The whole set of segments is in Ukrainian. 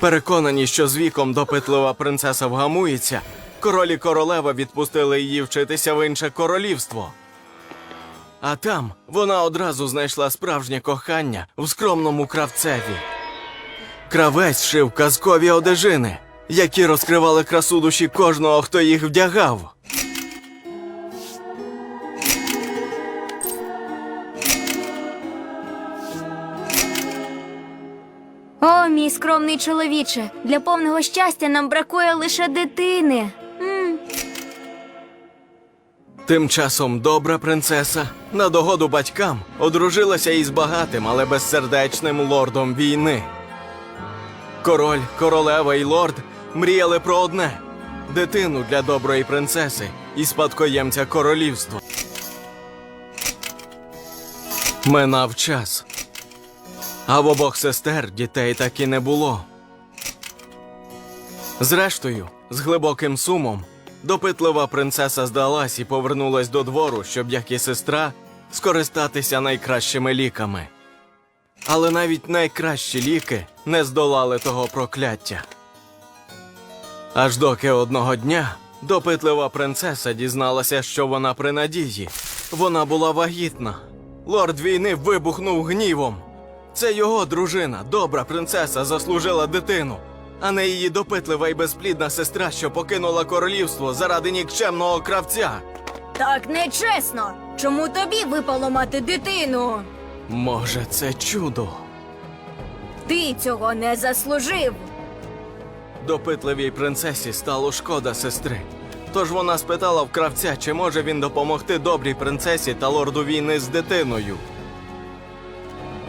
Переконані, що з віком допитлива принцеса вгамується, король і королева відпустили її вчитися в інше королівство. А там вона одразу знайшла справжнє кохання в скромному кравцеві. Кравець шив казкові одежини, які розкривали красу душі кожного, хто їх вдягав. О, мій скромний чоловіче, для повного щастя нам бракує лише дитини. м Тим часом добра принцеса на догоду батькам одружилася із багатим, але безсердечним лордом війни. Король, королева і лорд мріяли про одне дитину для доброї принцеси і спадкоємця королівства. Минав час. А в обох сестер дітей так і не було. Зрештою, з глибоким сумом, допитлива принцеса здалась і повернулась до двору, щоб, як і сестра, скористатися найкращими ліками. Але навіть найкращі ліки не здолали того прокляття. Аж доки одного дня допитлива принцеса дізналася, що вона при надії. Вона була вагітна. Лорд війни вибухнув гнівом. Це його дружина, добра принцеса, заслужила дитину, а не її допитлива і безплідна сестра, що покинула королівство заради нікчемного кравця. Так нечесно. Чому тобі випало мати дитину? Може, це чудо. Ти цього не заслужив. Допитливій принцесі стало шкода сестри. Тож вона спитала в кравця, чи може він допомогти добрій принцесі та лорду війни з дитиною.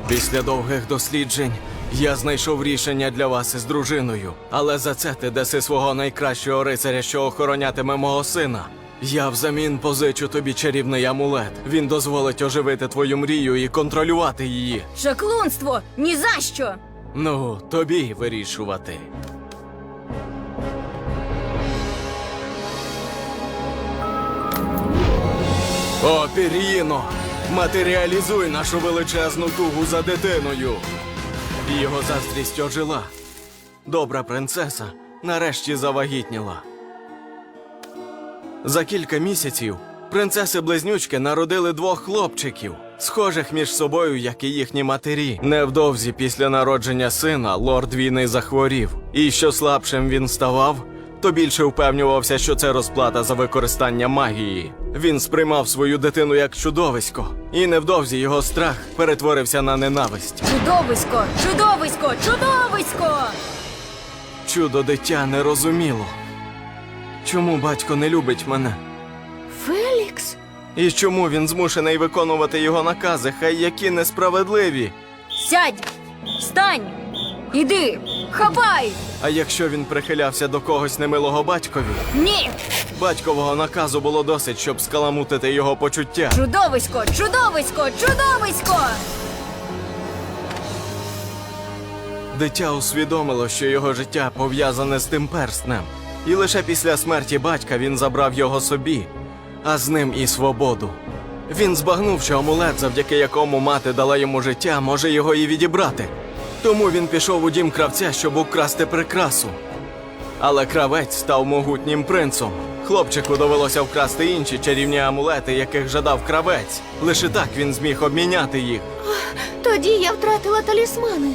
Після довгих досліджень я знайшов рішення для вас із дружиною, але за це ти даси свого найкращого рицаря, що охоронятиме мого сина. Я взамін позичу тобі чарівний амулет. Він дозволить оживити твою мрію і контролювати її. Шаклунство! Ні за що! Ну, тобі вирішувати. О, Пір'їно! Матеріалізуй нашу величезну тугу за дитиною. Його заздрість ожила. Добра принцеса нарешті завагітніла. За кілька місяців принцеси-близнючки народили двох хлопчиків, схожих між собою, як і їхні матері. Невдовзі після народження сина лорд війни захворів, і що слабшим він ставав, то більше впевнювався, що це розплата за використання магії. Він сприймав свою дитину як чудовисько, і невдовзі його страх перетворився на ненависть. Чудовисько! Чудовисько! Чудовисько! Чудо дитя не розуміло. Чому батько не любить мене? Фелікс? І чому він змушений виконувати його накази, хай які несправедливі? Сядь! Встань! Іди! Хапай! А якщо він прихилявся до когось немилого батькові, Ні! батькового наказу було досить, щоб скаламутити його почуття. Чудовисько! Чудовисько! Чудовисько! Дитя усвідомило, що його життя пов'язане з тим перстнем, і лише після смерті батька він забрав його собі, а з ним і свободу. Він збагнув, що амулет, завдяки якому мати дала йому життя, може його і відібрати. Тому він пішов у дім кравця, щоб украсти прикрасу. Але кравець став могутнім принцом. Хлопчику довелося вкрасти інші чарівні амулети, яких жадав кравець. Лише так він зміг обміняти їх. Тоді я втратила талісмани.